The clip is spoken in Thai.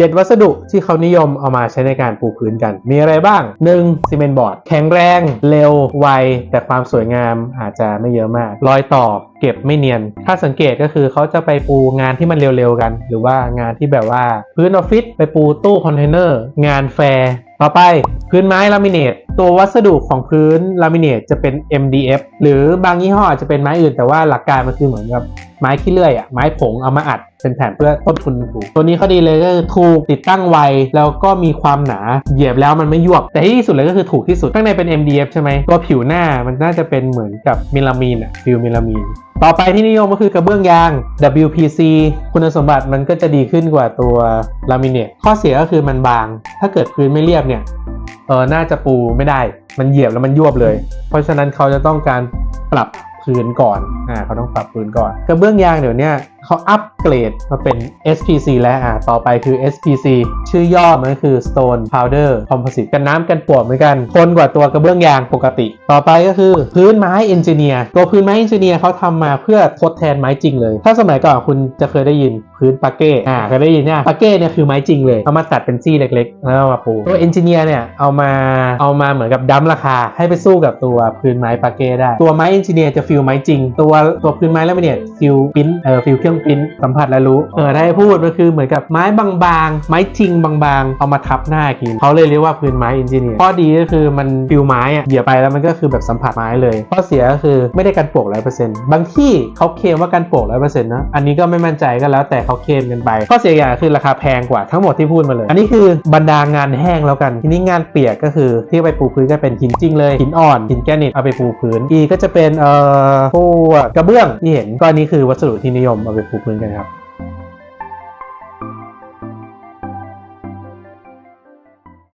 7 วัสดุที่เขานิยมเอามาใช้ในการปูพื้นกัน มีอะไรบ้าง 1. ซีเมนต์บอร์ด แข็งแรง เร็ว ไว แต่ความสวยงามอาจจะไม่เยอะมาก รอยต่อเก็บไม่เนียน ถ้าสังเกตก็คือเขาจะไปปูงานที่มันเร็วๆกัน หรือว่างานที่แบบว่าพื้นออฟฟิศไปปูตู้คอนเทนเนอร์ งานแฟร์ ต่อไปพื้นไม้ลามิเนต ตัววัสดุของพื้นลามิเนตจะเป็น MDF หรือบางยี่ห้ออาจจะเป็นไม้อื่น แต่ว่าหลักการมันคือเหมือนกับไม้ขี้เลื่อยอะไม้ผงเอามาอัดเป็นแผ่นเพื่อต้นทุนถูก ตัวนี้เขาดีเลยก็คือถูกติดตั้งไว แล้วก็มีความหนาเหยียบแล้วมันไม่ยวบ แต่ที่สุดเลยก็คือถูกที่สุด ข้างในเป็น MDF ใช่ไหมตัวผิวหน้ามันน่าจะเป็นเหมือนกับเมลามีนอะฟิลเมลามีนต่อไปที่นิยมก็คือกระเบื้องยาง WPC คุณสมบัติมันก็จะดีขึ้นกว่าตัวลามิเนตข้อเสียก็คือมันบาง ถ้าเกิดพื้นไม่เรียบเนี่ย เออน่าจะปูไม่ได้ มันเหยียบแล้วมันยวบเลย เพราะฉะนั้นเขาจะต้องการปรับพื้นก่อนอ่าเขาต้องปรับพื้นก่อนกระเบื้องยางเดี๋ยวนี้ เขาอัปเกรดมาเป็น SPC แล้วอ่าต่อไปคือ SPC ชื่อย่อมันก็คือ Stone Powder Composite กันน้ำกันปวกเหมือนกันทนกว่าตัวกระเบื้องยางปกติ ต่อไปก็คือพื้นไม้เอนจิเนียร์ตัวพื้นไม้เอนจิเนียร์เขาทำมาเพื่อทดแทนไม้จริงเลย ถ้าสมัยก่อนคุณจะเคยได้ยินพื้นปาเก้อ่าเคยได้ยินเนี่ยปาเก้เนี่ยคือไม้จริงเลย เอามาตัดเป็นซี่เล็กๆ แล้วเอามาปูตัวเอนจิเนียร์เนี่ยเอามาเอามาเหมือนกับดั้มราคา ให้ไปสู้กับตัวพื้นไม้ปาเก้ได้ ตัวไม้เอนจิเนียร์จะฟิลไม้จริง ตัวตัวพื้นไม้แล้วเนี่ยฟิลปิ้นเอ่อฟิลเครื่องปิ้นสัมผัสแล้วรู้ เออถ้าให้พูดก็คือเหมือนกับไม้บางๆ ไม้จริงบางๆ เอามาทับหน้ากทีเขาเลยเรียกว่าพื้นไม้เอนจิเนียร์ข้อดีก็คือมันฟิลไม้อะเหยียบไปแล้วมันก็คือแบบสัมผัสไม้เลยข้อเสียก็คือไม่ได้กันปวกร้อยเปอร์เซ็นต์บางที่เขาเคลมว่ากันปวกร้อยเปอร์เซ็นต์นะอันนี้ก็ไม่มั่นใจก็แล้วแต่เขาเคลมกันไปข้อเสียอย่างคือราคาแพงกว่าทั้งหมดที่พูดมาเลย อันนี้คือบรรดางานแห้งแล้วกัน ทีนี้งานเปียกก็คือที่ไปปูพื้นก็เป็นหินจริงเลยหินอ่อนหินแกรนิตเอาไปปูพื้นอีก็จะเป็นเอ่อพวกกระเบื้องที่เห็นก็อันนี้คือวัสดุที่นิยมเอาไปปูพื้นกันครับ